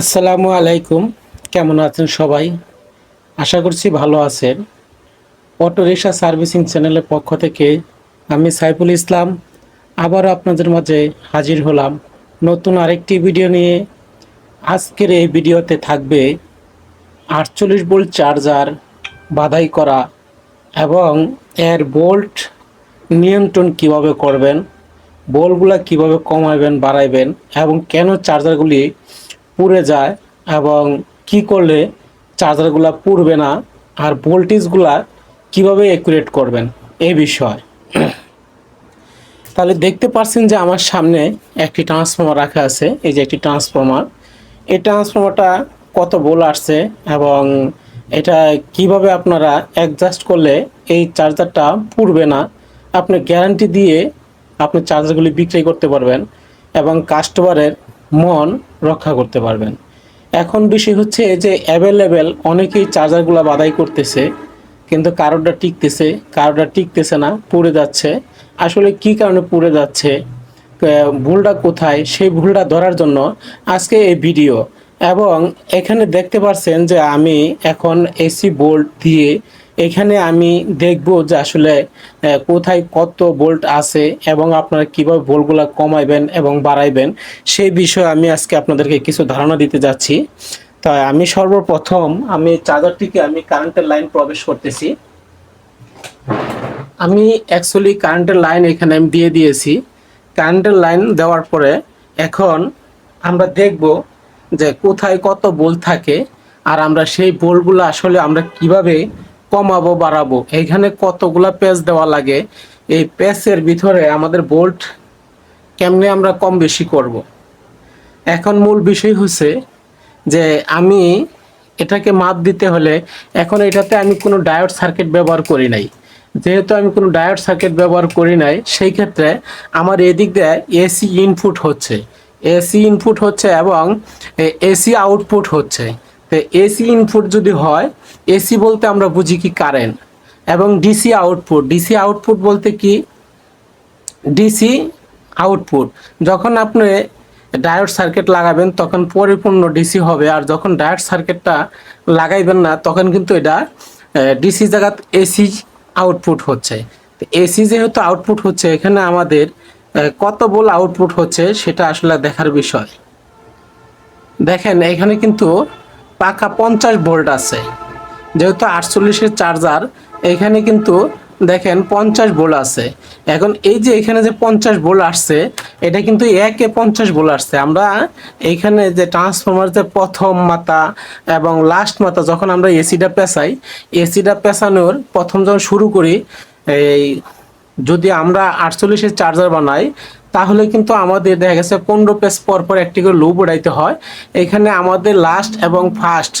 আসসালামু আলাইকুম। কেমন আছেন সবাই? আশা করছি ভালো আছেন। অটো রিক্সা সার্ভিসিং চ্যানেলের পক্ষ থেকে আমি সাইফুল ইসলাম আবারও আপনাদের মাঝে হাজির হলাম নতুন আরেকটি ভিডিও নিয়ে। আজকের এই ভিডিওতে থাকবে আটচল্লিশ বোল্ট চার্জার বাধাই করা এবং এর বোল্ট নিয়ন্ত্রণ কীভাবে করবেন বোলগুলা কীভাবে কমাবেন বাড়াইবেন এবং কেন চার্জারগুলি পুড়ে যায় এবং কি করলে চার্জারগুলা পুড়বে না আর ভোল্টেজগুলা কীভাবে একুরেট করবেন এই বিষয়। তাহলে দেখতে পাচ্ছেন যে আমার সামনে একটি ট্রান্সফর্মার রাখা আছে, এই যে একটি ট্রান্সফর্মার এই ট্রান্সফর্মারটা কত বোল আসছে এবং এটা কীভাবে আপনারা অ্যাডজাস্ট করলে এই চার্জারটা পুড়বে না, আপনি গ্যারান্টি দিয়ে আপনি চার্জারগুলি বিক্রি করতে পারবেন এবং কাস্টমারের মন রক্ষা করতে পারবেন। এখন বিষয় হচ্ছে যে অ্যাভেলেবেল অনেকেই চার্জারগুলো বাদাই করতেছে, কিন্তু কারোটা টিকতেছে কারোটা টিকতেছে না, পুড়ে যাচ্ছে। আসলে কি কারণে পুড়ে যাচ্ছে? ভুলটা কোথায়? সেই ভুলটা ধরার জন্য আজকে এই ভিডিও এবং এখানে দেখতে পাচ্ছেন যে আমি এখন এসি বোল্ট দিয়ে এখানে আমি দেখব যে আসলে কোথায় কত বোল্ট আছে এবং আপনারা কীভাবে বোল্টগুলো কমাইবেন এবং বাড়াইবেন সেই বিষয়ে আমি আজকে আপনাদেরকে কিছু ধারণা দিতে যাচ্ছি। তাই আমি সর্বপ্রথম আমি চার্জারটিকে আমি কারেন্টের লাইন প্রবেশ করতেছি। আমি অ্যাকচুয়ালি কারেন্টের লাইন এখানে আমি দিয়ে দিয়েছি। কারেন্টের লাইন দেওয়ার পরে এখন আমরা দেখব যে কোথায় কত বোল থাকে, আর আমরা সেই বোলগুলো আসলে আমরা কীভাবে কমাবো, বাড়াবো। এইখানে কতগুলা পেজ দেওয়া লাগে? এই পেজের ভিতরে আমাদের বোল্ট কেমনে আমরা কম বেশি করব। এখন মূল বিষয় হচ্ছে যে আমি এটাকে মাপ দিতে হলে এখন এটাতে আমি কোনো ডায়োড সার্কিট ব্যবহার করি নাই। যেহেতু আমি কোনো ডায়োড সার্কিট ব্যবহার করি নাই, সেই ক্ষেত্রে আমার এদিক দিয়ে এসি ইনপুট হচ্ছে। এসি ইনপুট হচ্ছে এবং এসি আউটপুট হচ্ছে। তো এসি ইনপুট যদি হয়, এসি বলতে আমরা বুঝি কি কারেন্ট এবং ডিসি আউটপুট ডিসি আউটপুট বলতে কি? ডিসি আউটপুট যখন আপনি ডায়োড সার্কিট লাগাবেন, তখন পরিপূর্ণ ডিসি হবে আর যখন ডায়োড সার্কিটটা লাগাইবেন না, তখন কিন্তু এটা ডিসি জায়গা এসি আউটপুট হচ্ছে। এসি যেহেতু আউটপুট হচ্ছে, এখানে আমাদের কত বল আউটপুট হচ্ছে, সেটা আসলে দেখার বিষয়। দেখেন, এখানে কিন্তু পাকা পঞ্চাশ ভোল্ট আছে। যেহেতু আটচল্লিশের চার্জার, এখানে কিন্তু দেখেন পঞ্চাশ ভোল্ট আছে। এখন এই যে এখানে যে পঞ্চাশ ভোল্ট আসছে, এটা কিন্তু একে পঞ্চাশ ভোল্ট আসছে। আমরা এইখানে যে ট্রান্সফরমার যে প্রথম মাথা এবং লাস্ট মাথা, যখন আমরা এসিটা পেঁচাই, এসিটা পেঁচানোর প্রথম যখন শুরু করি, এই যদি আমরা আটচল্লিশের চার্জার বানাই তাহলে কিন্তু আমাদের দেখা গেছে পনেরো পেজ পর পর একটি করে লুপ উড়াইতে হয়। এখানে আমাদের লাস্ট এবং ফার্স্ট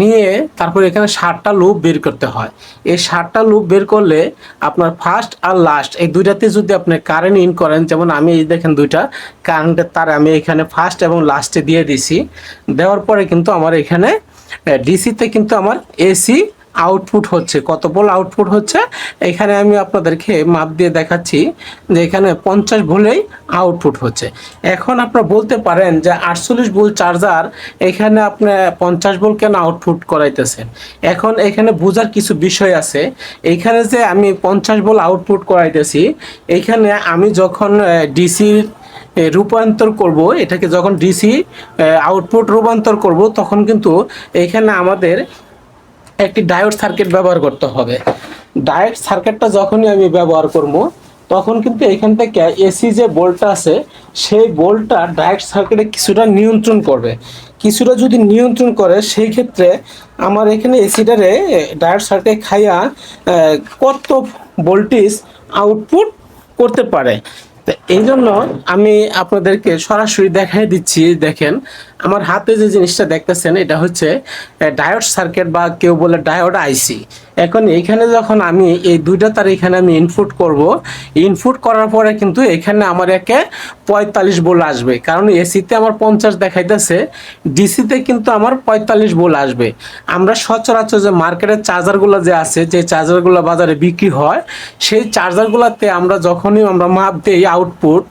নিয়ে তারপর এখানে ষাটটা লুপ বের করতে হয়। এই ষাটটা লুপ বের করলে আপনার ফার্স্ট আর লাস্ট এই দুইটাতে যদি আপনি কারেন্ট ইন করেন, যেমন আমি এই দেখেন দুইটা কারেন্টের তার আমি এখানে ফার্স্ট এবং লাস্টে দিয়ে দিছি। দেওয়ার পরে কিন্তু আমার এখানে ডিসিতে কিন্তু আমার এসি আউটপুট হচ্ছে। কত বল আউটপুট হচ্ছে? এখানে আমি আপনাদেরকে মাপ দিয়ে দেখাচ্ছি যে এখানে পঞ্চাশ ভোলেই আউটপুট হচ্ছে। এখন আপনারা বলতে পারেন যে আটচল্লিশ ভোল্ট চার্জার এখানে আপনি পঞ্চাশ ভোল্ট কেন আউটপুট করাইতেছেন? এখন এখানে বোঝার কিছু বিষয় আছে। এইখানে যে আমি পঞ্চাশ ভোল্ট আউটপুট করাইতেছি এইখানে আমি যখন ডিসির রূপান্তর করব, এটাকে যখন ডিসি আউটপুট রূপান্তর করব, তখন কিন্তু এখানে আমাদের একটি ডায়োড সার্কিট ব্যবহার করতে হবে। ডায়োড সার্কিটটা যখনই আমি ব্যবহার করব, তখন কিন্তু এখান থেকে এসি যে বোল্টটা আছে, সেই বোল্টটা ডায়োড সার্কিটে কিছুটা নিয়ন্ত্রণ করবে। কিছুটা যদি নিয়ন্ত্রণ করে, সেই ক্ষেত্রে আমার এখানে এসিটারে ডায়োড সার্কিট খাইয়া কত ভোল্টেজ আউটপুট করতে পারে। তো এই জন্য আমি আপনাদেরকে সরাসরি দেখাই দিচ্ছি, দেখেন। আমার হাতে যে জিনিসটা দেখতেছেন, এটা হচ্ছে ডায়োড সার্কিট বা কেউ বলে ডায়োড আইসি। এখন এইখানে যখন আমি এই দুইটা তার এখানে আমি ইনপুট করব ইনপুট করার পরে কিন্তু এখানে আমার একে পঁয়তাল্লিশ বোল আসবে। কারণ এসিতে আমার পঞ্চাশ দেখাইতেছে, ডিসিতে কিন্তু আমার পঁয়তাল্লিশ বোল আসবে। আমরা সচরাচর যে মার্কেটের চার্জারগুলো যে আছে, যে চার্জারগুলো বাজারে বিক্রি হয়, সেই চার্জারগুলোতে আমরা যখনই আমরা মাপ দিই আউটপুট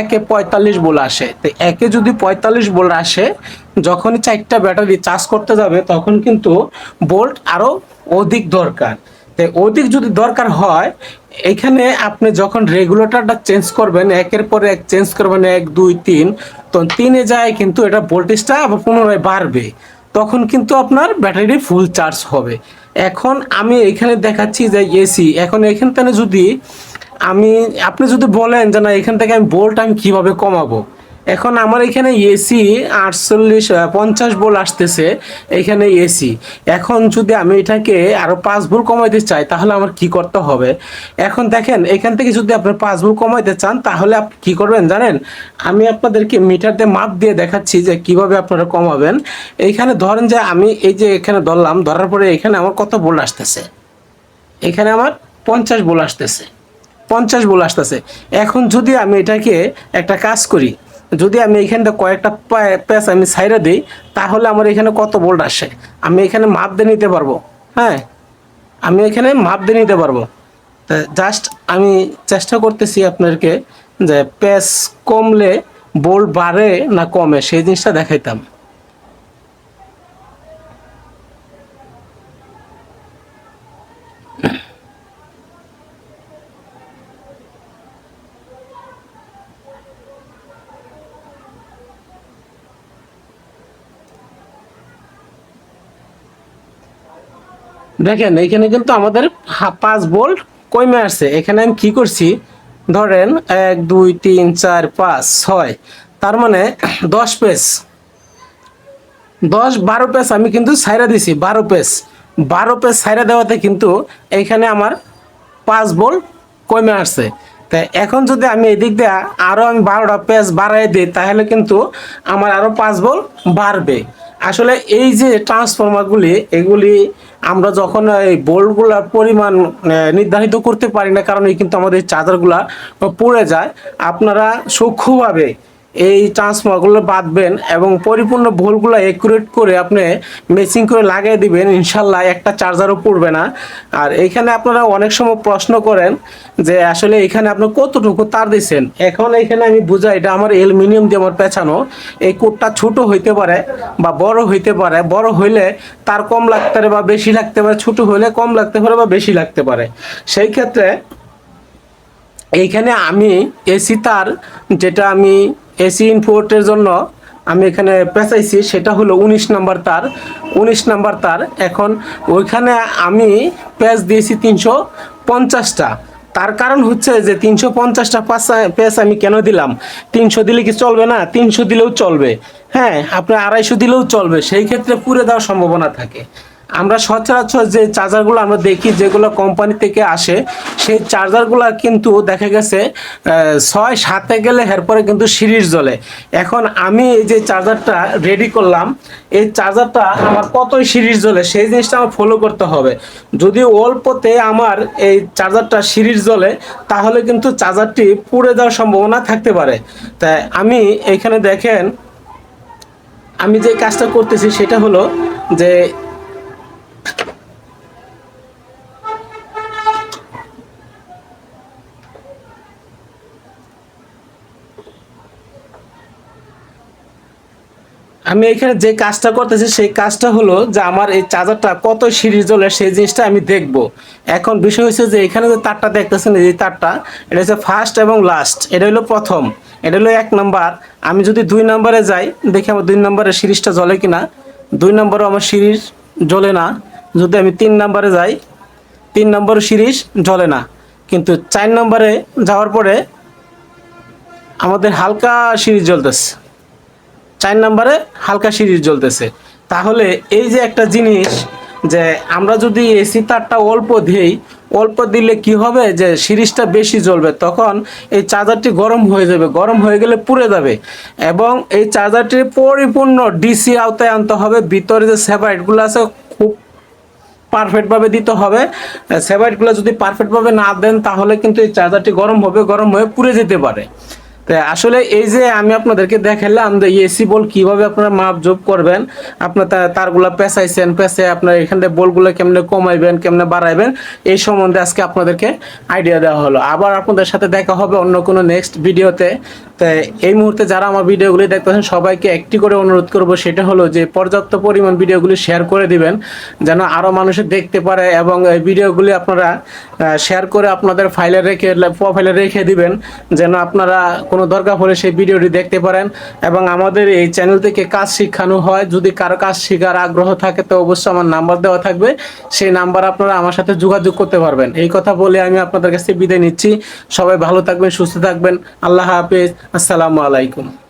একে পঁয়তাল্লিশ বোল আসে। তো একে যদি পঁয়তাল্লিশ বোল আসে যখনই চারটা ব্যাটারি চার্জ করতে যাবে, তখন কিন্তু বোল্ট আরও অধিক দরকার। তো অধিক যদি দরকার হয়, এখানে আপনি যখন রেগুলেটরটা চেঞ্জ করবেন, একের পর এক চেঞ্জ করবেন, এক, দুই, তিন, তো তিনে যায় কিন্তু এটা ভোল্টেজটা আবার পুনরায় বাড়বে। তখন কিন্তু আপনার ব্যাটারি ফুল চার্জ হবে। এখন আমি এখানে দেখাচ্ছি যে এসি, এখন এখান থেকে যদি আমি, আপনি যদি বলেন যে না, এখান থেকে আমি বোল্ট আমি কীভাবে কমাবো? এখন আমার এখানে এসি আটচল্লিশ পঞ্চাশ বোল আসতেছে, এখানে এসি এখন যদি আমি এটাকে আরও পাঁচ ভোল কমাইতে চাই, তাহলে আমার কি করতে হবে? এখন দেখেন, এখান থেকে যদি আপনি পাঁচ ভোল কমাইতে চান, তাহলে আপনি কী করবেন জানেন? আমি আপনাদেরকে মিটার দিয়ে মাপ দিয়ে দেখাচ্ছি যে কীভাবে আপনারা কমাবেন। এইখানে ধরেন যে আমি এই যে এখানে ধরলাম, ধরার পরে এখানে আমার কত বোল আসতেছে? এখানে আমার পঞ্চাশ বোল আসতেছে, পঞ্চাশ বোল আসতেছে। এখন যদি আমি এটাকে একটা কাজ করি যদি আমি এখানটা কয়েকটা প্যাচ আমি সাইডে দিই, তাহলে আমার এখানে কত বোল্ট আসে? আমি এখানে মাপ দিয়ে নিতে পারব হ্যাঁ? আমি এখানে মাপ দিয়ে নিতে পারব। জাস্ট আমি চেষ্টা করতেছি আপনাদেরকে যে প্যাচ কমলে বোল্ট বাড়ে না কমে, সেই জিনিসটা দেখাইতাম। দেখেন এখানে কিন্তু আমাদের পাঁচ বোল্ট কমে আসছে। এখানে আমি কি করছি? ধরেন, এক, দুই, তিন, চার, পাঁচ, ছয়। তার মানে দশ পেজ দশ, বারো পেজ আমি কিন্তু সাইরা দিছি, বারো পেজ বারো পেজ সাইরা দেওয়াতে কিন্তু এইখানে আমার পাঁচ ভোল্ট কমে আসছে। তাই এখন যদি আমি এদিক দিয়ে আরও আমি বারোটা পেজ বাড়াই দিই, তাহলে কিন্তু আমার আরও পাঁচ ভোল্ট বাড়বে। আসলে এই যে ট্রান্সফর্মারগুলি এগুলি আমরা যখন এই বোল্টগুলার পরিমাণ নির্ধারিত করতে পারি না, কারণ এই কিন্তু আমাদের চার্জারগুলা পড়ে যায়, আপনারা সূক্ষ্মভাবে এই ট্রান্সফর্মারগুলো বাঁধবেন এবং পরিপূর্ণ ভোলগুলো অ্যাকুরেট করে আপনি মেচিং করে লাগিয়ে দিবেন, ইনশাল্লাহ একটা চার্জারও পড়বে না। আর এইখানে আপনারা অনেক সময় প্রশ্ন করেন যে আসলে এখানে আপনি কতটুকু তার দিচ্ছেন এখন এখানে আমি বুঝাই, এটা আমার অ্যালুমিনিয়াম দিয়ে আমার পেঁচানো। এই কোটটা ছোট হইতে পারে বা বড় হইতে পারে। বড় হইলে তার কম লাগতে পারে বা বেশি লাগতে পারে। ছোট হইলে কম লাগতে পারে বা বেশি লাগতে পারে। সেই ক্ষেত্রে এইখানে আমি এসি তার, যেটা আমি এসি ইনপোর্টের জন্য আমি এখানে পেঁচাইছি, সেটা হলো উনিশ নাম্বার তার। উনিশ নাম্বার তার, এখন ওইখানে আমি প্যাচ দিয়েছি তিনশো পঞ্চাশটা। তার কারণ হচ্ছে যে তিনশো পঞ্চাশটা পেঁচ আমি কেন দিলাম? তিনশো দিলে কি চলবে না? তিনশো দিলেও চলবে। হ্যাঁ আপনার আড়াইশো দিলেও চলবে। সেই ক্ষেত্রে পুরে দেওয়ার সম্ভাবনা থাকে। আমরা সচরাচর যে চার্জারগুলো আমরা দেখি, যেগুলো কোম্পানি থেকে আসে, সেই চার্জারগুলো কিন্তু দেখা গেছে ছয়, সাতে গেলে এরপরে কিন্তু সিরিজ জ্বলে। এখন আমি এই যে চার্জারটা রেডি করলাম, এই চার্জারটা আমার কতই সিরিজ জ্বলে, সেই জিনিসটা আমার ফলো করতে হবে। যদি অল্পতে আমার এই চার্জারটা সিরিজ জ্বলে, তাহলে কিন্তু চার্জারটি পুড়ে যাওয়ার সম্ভাবনা থাকতে পারে। তাই আমি এখানে দেখেন, আমি যে কাজটা করতেছি সেটা হলো যে আমি এখানে যে কাজটা করতেছি, সেই কাজটা হলো যে আমার এই চার্জারটা কত সিরিজ জ্বলে সেই জিনিসটা আমি দেখব। এখন বিষয় হচ্ছে যে এখানে যে তারটা দেখতেছেন, এই তারটা, এটা হচ্ছে ফার্স্ট এবং লাস্ট এটা হলো প্রথম, এটা হলো এক নাম্বার। আমি যদি দুই নম্বরে যাই, দেখি আমার দুই নম্বরের সিরিজটা জ্বলে কিনা। দুই নম্বরে আমার সিরিজ জ্বলে না। যদি আমি তিন নম্বরে যাই, তিন নম্বর সিরিজ জ্বলে না। কিন্তু চার নম্বরে যাওয়ার পরে আমাদের হালকা সিরিজ জ্বলতেছে। চার নম্বরে হালকা সিরিজ জ্বলতেছে। তাহলে এই যে একটা জিনিস যে আমরা যদি এসি তারটা অল্প দিই, অল্প দিলে কি হবে যে সিরিজটা বেশি জ্বলবে? তখন এই চার্জারটি গরম হয়ে যাবে, গরম হয়ে গেলে পুড়ে যাবে। এবং এই চার্জারটি পরিপূর্ণ ডিসি আওতায় আনতে হবে, ভিতরে যে সেপারেটগুলো আছে খুব পারফেক্টভাবে দিতে হবে। সেভাইটগুলো যদি পারফেক্টভাবে না দেন, তাহলে কিন্তু এই চার্জারটি গরম হবে, গরম হয়ে পুড়ে যেতে পারে। আসলে এই যে আমি আপনাদেরকে দেখালাম যে এসি বল কীভাবে আপনারা মাপ জোপ করবেন, আপনার তারগুলা পেঁচাইছেন, পেঁচে আপনার এখান থেকে বলগুলো কেমনে কমাইবেন, কেমনে বাড়াইবেন, এই সম্বন্ধে আজকে আপনাদেরকে আইডিয়া দেওয়া হলো। আবার আপনাদের সাথে দেখা হবে অন্য কোনো নেক্সট ভিডিওতে তো এই মুহূর্তে যারা আমার ভিডিওগুলি দেখতেছেন, সবাইকে একটি করে অনুরোধ করব, সেটা হলো যে পর্যাপ্ত পরিমাণ ভিডিওগুলি শেয়ার করে দিবেন, যেন আরও মানুষে দেখতে পারে এবং এই ভিডিওগুলি আপনারা শেয়ার করে আপনাদের ফাইলে রেখে প্রোফাইলে রেখে দিবেন, যেন আপনারা কোনো দরকার হলে সেই ভিডিওটি দেখতে পারেন এবং আমাদের এই চ্যানেল থেকে কাজ শেখানো হয়। যদি কারও কাজ শেখার আগ্রহ থাকে, তো অবশ্যই আমার নাম্বার দেওয়া থাকবে। সেই নাম্বার আপনারা আমার সাথে যোগাযোগ করতে পারবেন। এই কথা বলে আমি আপনাদের কাছে বিদায় নিচ্ছি। সবাই ভালো থাকবেন, সুস্থ থাকবেন। আল্লাহ হাফেজ। আসসালামু আলাইকুম।